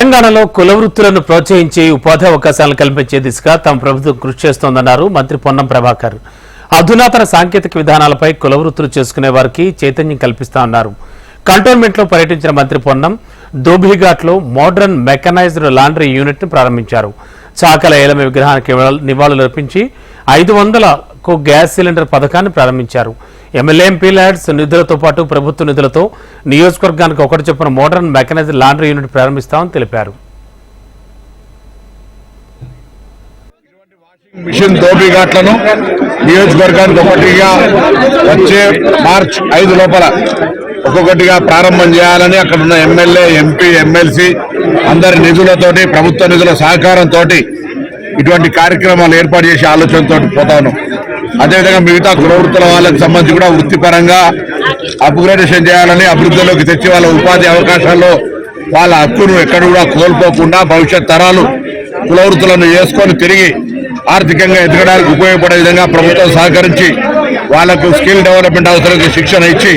తెలంగాణలో కుల వృత్తులను ప్రోత్సహించి ఉపాధి అవకాశాలను కల్పించే దిశగా తమ ప్రభుత్వం కృషి చేస్తోందన్నారు మంత్రి పొన్నం ప్రభాకర్. అధునాతన సాంకేతిక విధానాలపై కుల వృత్తులు చేసుకునే వారికి చైతన్యం కల్పిస్తా అన్నారు కంటోన్మెంట్లో పర్యటించిన మంత్రి పొన్నం దోబిఘాట్లో మోడర్న్ మెకనైజ్డ్ లాండ్రీ యూనిట్ను ప్రారంభించారు. చాకల ఏలమ విగ్రహానికి నివాళులర్పించి ఐదు వందలకు గ్యాస్ సిలిండర్ పథకాన్ని ప్రారంభించారు. ఎమ్మెల్యే ఎంపీ ల్యాడ్స్ నిధులతో పాటు ప్రభుత్వ నిధులతో నియోజకవర్గానికి ఒకటి చొప్పున మోడర్న్ మెకానైజ్డ్ లాండ్రీ యూనిట్ ప్రారంభిస్తామని తెలిపారు. మిషన్ దోపిఘాట్లను నియోజకవర్గానికి ఒకటిగా వచ్చే మార్చ్ ఐదు లోపల ఒక్కొక్కటిగా ప్రారంభం చేయాలని అక్కడ ఉన్న ఎమ్మెల్యే ఎంపీ ఎమ్మెల్సీ అందరి నిధులతోటి ప్రభుత్వ నిధుల సహకారంతో ఇటువంటి కార్యక్రమాలు ఏర్పాటు చేసే ఆలోచనతో పోతాను అదేవిధంగా మిగతా కులవృత్తుల వాళ్ళకి సంబంధించి కూడా వృత్తిపరంగా అప్గ్రేడేషన్ చేయాలని అభివృద్ధిలోకి తెచ్చి వాళ్ళ ఉపాధి అవకాశాల్లో వాళ్ళ హక్కును ఎక్కడ కూడా కోల్పోకుండా భవిష్యత్ తరాలు కులవృత్తులను చేసుకొని తిరిగి ఆర్థికంగా ఎదగడానికి ఉపయోగపడే విధంగా ప్రభుత్వం సహకరించి వాళ్ళకు స్కిల్ డెవలప్మెంట్ అవసరానికి శిక్షణ ఇచ్చి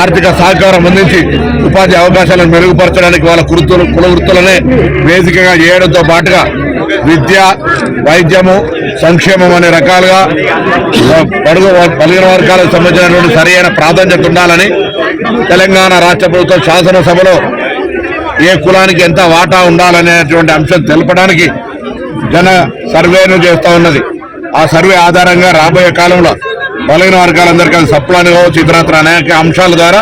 ఆర్థిక సహకారం అందించి ఉపాధి అవకాశాలను మెరుగుపరచడానికి వాళ్ళ వృత్తులు కుల వృత్తులనే వేదికగా చేయడంతో పాటుగా విద్య వైద్యము సంక్షేమం అనే రకాలుగా పడుగు పలిగిన వర్గాలకు సంబంధించినటువంటి సరైన ప్రాధాన్యత ఉండాలని తెలంగాణ రాష్ట్ర ప్రభుత్వం శాసనసభలో ఏ కులానికి ఎంత వాటా ఉండాలనేటువంటి అంశం తెలపడానికి జన సర్వేను చేస్తూ ఉన్నది. ఆ సర్వే ఆధారంగా రాబోయే కాలంలో బలైన వర్గాలందరికీ అది సప్లాని కావచ్చు ఇతరత్ర అనేక అంశాల ద్వారా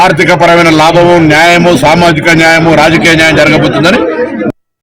ఆర్థిక పరమైన లాభము న్యాయము సామాజిక న్యాయము రాజకీయ న్యాయం జరగబోతుందని